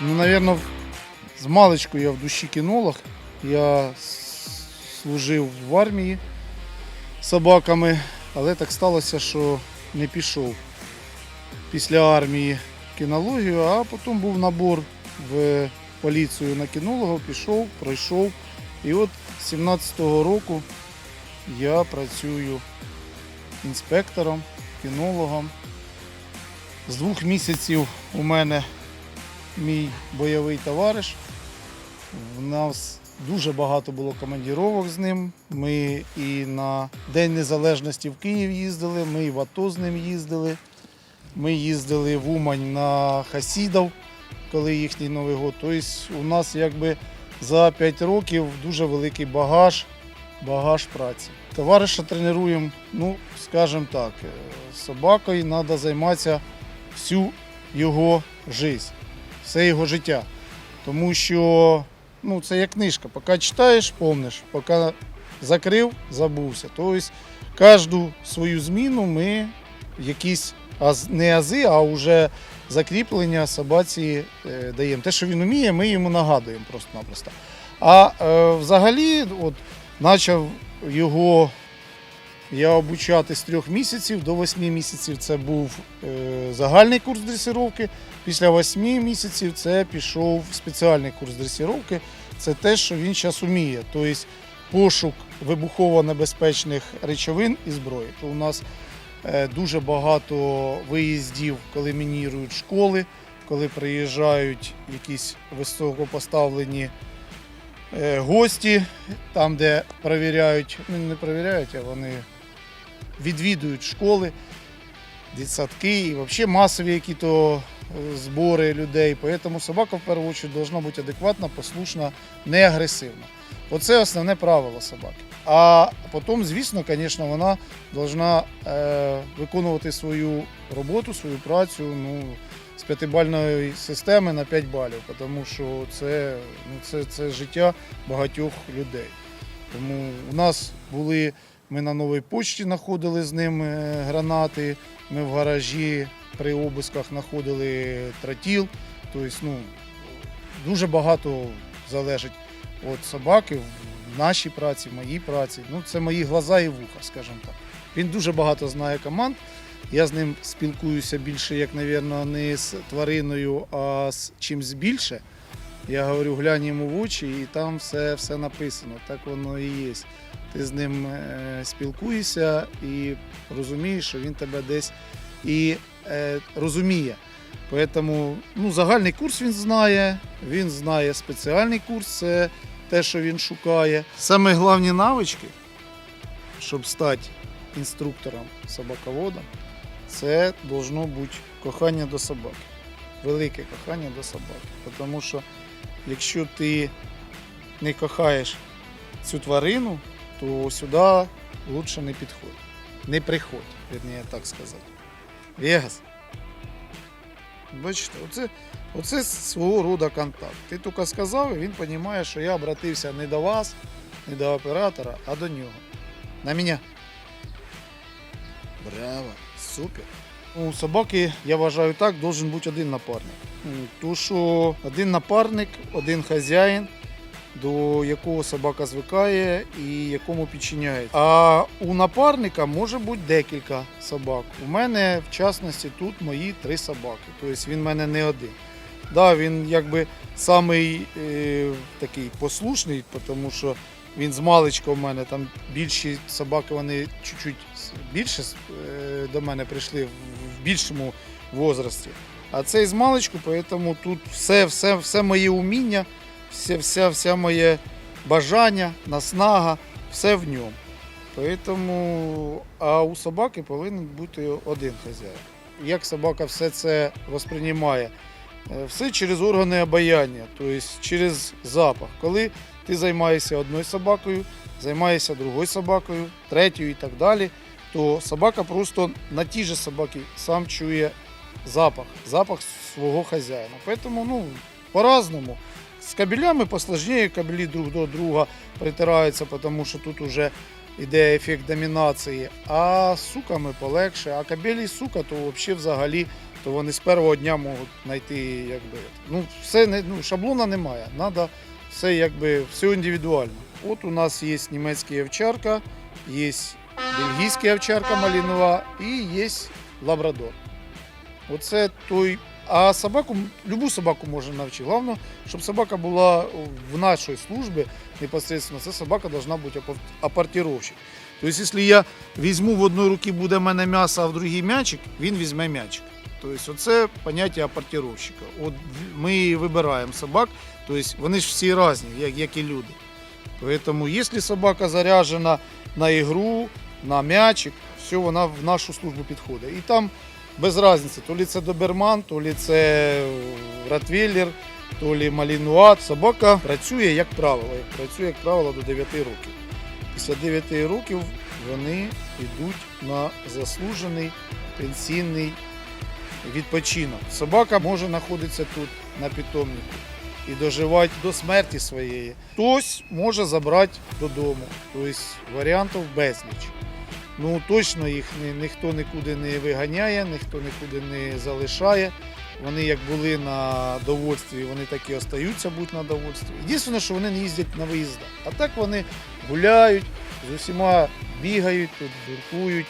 Ну, наверное, з маличку я в душі кінолог. Я служив в армії собаками, але так сталося, що не пішов після армії кінологію, а потім був набор в поліцію на кінолога, пішов, пройшов. І от з 17-го року я працюю інспектором, кінологом. З двох місяців у мене мій бойовий товариш. В нас дуже багато було командіровок з ним. Ми і на День Незалежності в Київ їздили, ми і в АТО з ним їздили. Ми їздили в Умань на Хасідов, коли їхній Новий год. Тобто у нас якби за 5 років дуже великий багаж, багаж праці. Товариша тренуємо, ну, скажімо так, е, собакою треба займатися всю його життя все його життя. Тому що ну, це як книжка. Поки читаєш, помниш, поки закрив, забувся. Тобто кожну свою зміну ми якісь не ази, а вже закріплення собаці е, даємо. Те, що він вміє, ми йому нагадуємо просто-напросто. А е, взагалі, от, почав його я обучати з трьох місяців до восьми місяців. Це був е, загальний курс дресировки. Після восьми місяців це пішов спеціальний курс дресировки. Це те, що він зараз вміє. Тобто пошук вибухово-небезпечних речовин і зброї. То у нас дуже багато виїздів, коли мінірують школи, коли приїжджають якісь високопоставлені е, гості, там, де перевіряють, ну не перевіряють, а вони відвідують школи, дитсадки і взагалі масові якісь збори людей. Тому собака в першу чергу повинна бути адекватна, послушна, не агресивна. Оце основне правило собаки. А потім, звісно, звісно, вона повинна е, виконувати свою роботу, свою працю ну, з п'ятибальної системи на 5 балів, тому що це, ну, це, це життя багатьох людей. Тому у нас були, ми на новій почті знаходили з ним е, гранати, ми в гаражі при обисках знаходили тротіл. Тобто, ну, дуже багато залежить від собаки в нашій праці, в моїй праці. Ну, це мої глаза і вуха, скажімо так. Він дуже багато знає команд. Я з ним спілкуюся більше, як, мабуть, не з твариною, а з чимось більше. Я говорю, глянь йому в очі, і там все, все написано. Так воно і є. Ти з ним е, спілкуєшся і розумієш, що він тебе десь і е, розуміє. Тому ну, загальний курс він знає, він знає спеціальний курс, це те, що він шукає. Саме головні навички, щоб стати інструктором собаководом, це должно бути кохання до собаки. Велике кохання до собаки. Тому що якщо ти не кохаєш цю тварину, то сюди лучше не підходь. Не приходь, вірніше так сказати. Вегас. Бачите, оце, оце свого роду контакт. Ти тільки сказав, і він розуміє, що я обратився не до вас, не до оператора, а до нього. На мене. Браво, супер. У собаки, я вважаю так, должен бути один напарник. Тому що один напарник, один хазяїн, до якого собака звикає і якому підчиняється. А у напарника може бути декілька собак. У мене, в частності, тут мої три собаки. Тобто він в мене не один. Да, він якби самий е, такий послушний, тому що він з маличка у мене там більші собаки, вони чуть-чуть більше е, до мене прийшли в в більшому возрасті. А цей з маличку, тому тут все, все, все моє уміння, все, вся, вся моє бажання, наснага, все в ньому. Тому, а у собаки повинен бути один хазяїн. Як собака все це восприймає? Е, Все через органи обаяння, тобто через запах. Коли ти займаєшся одною собакою, займаєшся другою собакою, третьою і так далі, то собака просто на тій же собаці сам чує запах, запах свого хазяїна. Поэтому, ну, по-разному. З кабелями посложнее, кабелі друг до друга притираються, тому що тут уже йде ефект домінації. А з суками полегше. А кабелі сука, то взагалі взагалі то вони з першого дня можуть знайти якби. Ну, все не, ну, шаблона немає. Надо все якби все індивідуально. От у нас є німецька овчарка, є бельгійська овчарка малінова і є лабрадор. Оце той. А собаку, любу собаку можна навчити. Головне, щоб собака була в нашій службі непосредственно, це собака должна бути апор- апортировщик. Тобто, якщо я візьму в одній руці буде в мене м'ясо, а в другій м'ячик, він візьме м'ячик. Тобто, оце поняття апортировщика. От ми вибираємо собак, тобто вони ж всі різні, як, як і люди. Тому, якщо собака заряджена на ігру, на м'ячик, все, вона в нашу службу підходить. І там без різниці, то лі це доберман, то лі це ротвейлер, то лі малінуат. Собака працює, як правило, працює, як правило, до 9 років. Після 9 років вони йдуть на заслужений пенсійний відпочинок. Собака може знаходитися тут на питомнику і доживати до смерті своєї. Хтось може забрати додому. Тобто варіантів безліч. Ну точно їх ні, ніхто нікуди не виганяє, ніхто нікуди не залишає. Вони як були на довольстві, вони так і остаються бути на довольстві. Єдине, що вони не їздять на виїздах. А так вони гуляють, з усіма бігають, тут дуркують.